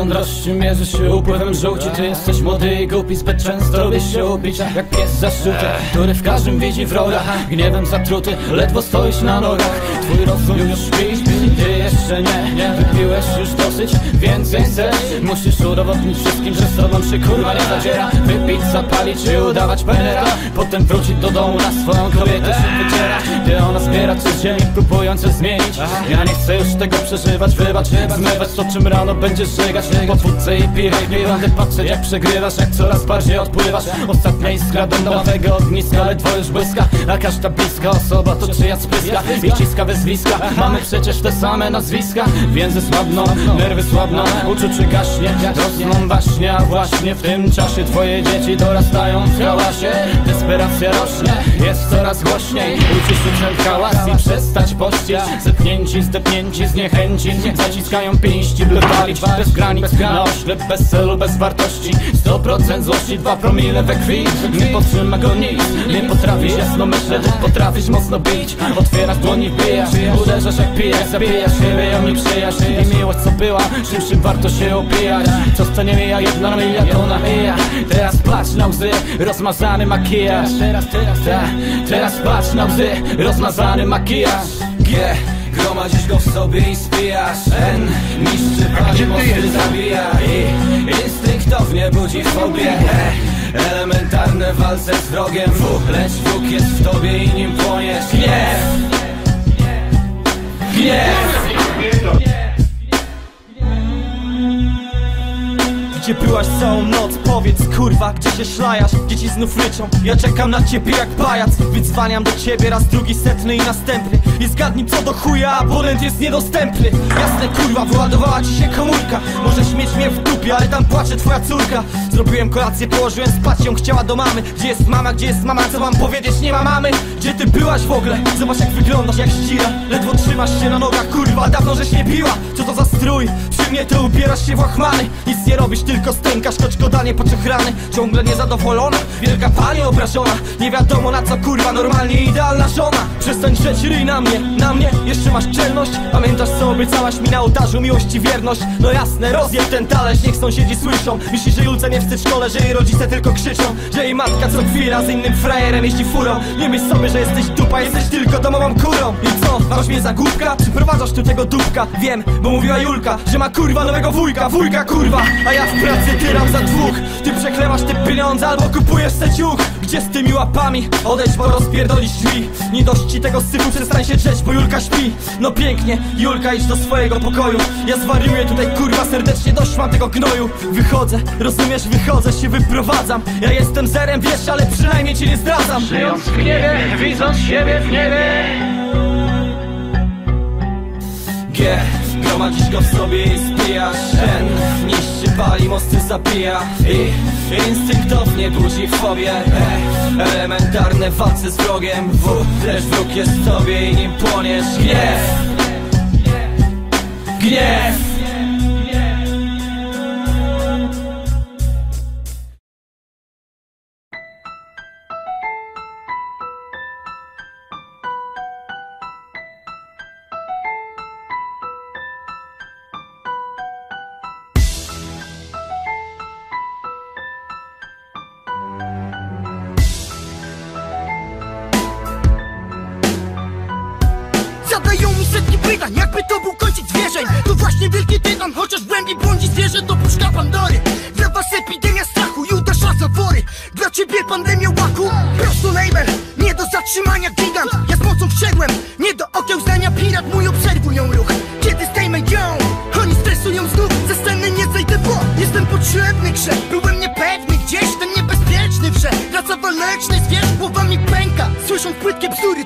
mądrości mierzy się upływem żółci. Ty jesteś młody i głupi, zbyt często lubisz się upić Jak pies zaszczuty, który w każdym widzi wroga Gniewem zatruty, ledwo stoisz na nogach. Twój rozum już śpi, ty jeszcze nie, nie Wypiłeś już dosyć, więcej chcesz. Musisz udowodnić wszystkim, że z tobą się kurwa nie zadziera. Wypić, zapalić i udawać penera. Potem wrócić do domu na swoją kobietę się wyciera Zbiera codziennie, próbując coś zmienić. Ja nie chcę już tego przeżywać, wybacz Zmywać to czym rano będziesz żegać Po wódce i piwie, nie będę patrzeć jak przegrywasz Jak coraz bardziej odpływasz. Ostatnia iskra do nowego ogniska Ledwo już błyska, a każda bliska osoba to czyja spyska I ciska wyzwiska, mamy przecież te same nazwiska. Więzy słabną, nerwy słabną, uczucie gaśnie Rosną właśnie, a właśnie w tym czasie Twoje dzieci dorastają w hałasie. Desperacja rośnie, jest coraz głośniej i przestać pościć Zepnięci, zdepnięci, zniechęci Zaciskają pięści, by walić bez granic. Na oślep, bez celu, bez wartości. 100% złości, dwa promile we krwi. Nie podtrzyma go nic, nie potrafisz jasno myśleć. Potrafisz mocno bić, otwierasz dłoni, wbijasz Uderzasz jak pijesz, zabijasz siebie, ją nie przyjaźń I miłość co była, czym warto się opijać. Co to nie mija, jedna mija, to namija Teraz patrz na łzy, rozmazany makijaż. Teraz, teraz, ta, teraz patrz na łzy, rozmazany makijaż. G Gromadzisz go w sobie i spijasz. N Niszczy pali mosty zabija. I instynktownie budzi fobię E Elementarne walce z wrogiem W Lecz wróg jest w tobie i nim płoniesz Gniew Gdzie byłaś całą noc? Powiedz kurwa, gdzie się szlajasz? Dzieci znów ryczą, ja czekam na ciebie jak pajac. Wydzwaniam do ciebie raz drugi setny i następny. I zgadnij co do chuja, abonent jest niedostępny. Jasne kurwa, wyładowała ci się komórka. Możesz mieć mnie w dupie, ale tam płacze twoja córka. Zrobiłem kolację, położyłem spać ją, chciała do mamy. Gdzie jest mama, gdzie jest mama, co mam powiedzieć, nie ma mamy? Gdzie byłaś w ogóle? Zobacz jak wyglądasz, jak ścira. Ledwo trzymasz się na nogach, kurwa, dawno żeś nie piła. Co to za strój? Przy mnie to ubierasz się w łachmany. Nic nie robisz, tylko stękasz, choć godanie poczochrany Ciągle niezadowolona, wielka pani obrażona. Nie wiadomo na co kurwa, normalnie idealna żona. Przestań drzeć ryj na mnie, na mnie. Jeszcze masz czelność? Pamiętasz co obiecałaś mi na ołtarzu? Miłości wierność? No jasne, rozjeb ten talerz, niech sąsiedzi słyszą. Myślisz, że Julce nie wstyd szkole, że jej rodzice tylko krzyczą. Że jej matka co chwila z innym frajerem jeździ furą. Nie myśl sobie, że jesteś dupa, jesteś tylko domową kurą I co, masz mnie za głupka? Przyprowadzasz tu tego dupka? Wiem, bo mówiła Julka, że ma kurwa nowego wujka Wujka kurwa, a ja w pracy tyram za dwóch Ty przeklewasz te pieniądze albo kupujesz se ciuch Gdzie z tymi łapami? Odejdź, bo rozpierdolisz drzwi. Nie dość ci tego syfu, przestań się drzeć, bo Julka śpi. No pięknie, Julka idź do swojego pokoju. Ja zwariuję tutaj kurwa serdecznie, dość mam tego gnoju. Wychodzę, rozumiesz, wychodzę, się wyprowadzam. Ja jestem zerem, wiesz, ale przynajmniej cię nie zdradzam. Żyjąc w gniewie, widząc siebie w niebie. G Gromadzisz go w sobie i spijasz N pali, mosty zabija I instynktownie budzi fobię E Elementarne walce z wrogiem. W Lecz wróg jest w tobie i nim płoniesz. Gniew! Gniew setki pytań, jakby to był kończyk zwierzeń? To właśnie wielki tytan, chociaż w głębi błądzi zwierzę To puszka Pandory. Dla was epidemia strachu, Judasza zawory. Dla ciebie pandemia łaku Prosto label, nie do zatrzymania gigant Ja z mocą wszedłem, nie do okiełznania pirat Mój obserwują ruch, kiedy zdejmę ją Oni stresują znów, ze sceny nie zejdę, bo Jestem potrzebny grze, byłem niepewny Gdzieś ten niebezpieczny wrze. Wraca waleczny zwierz, głowami pęka. Słysząc płytkie bzdury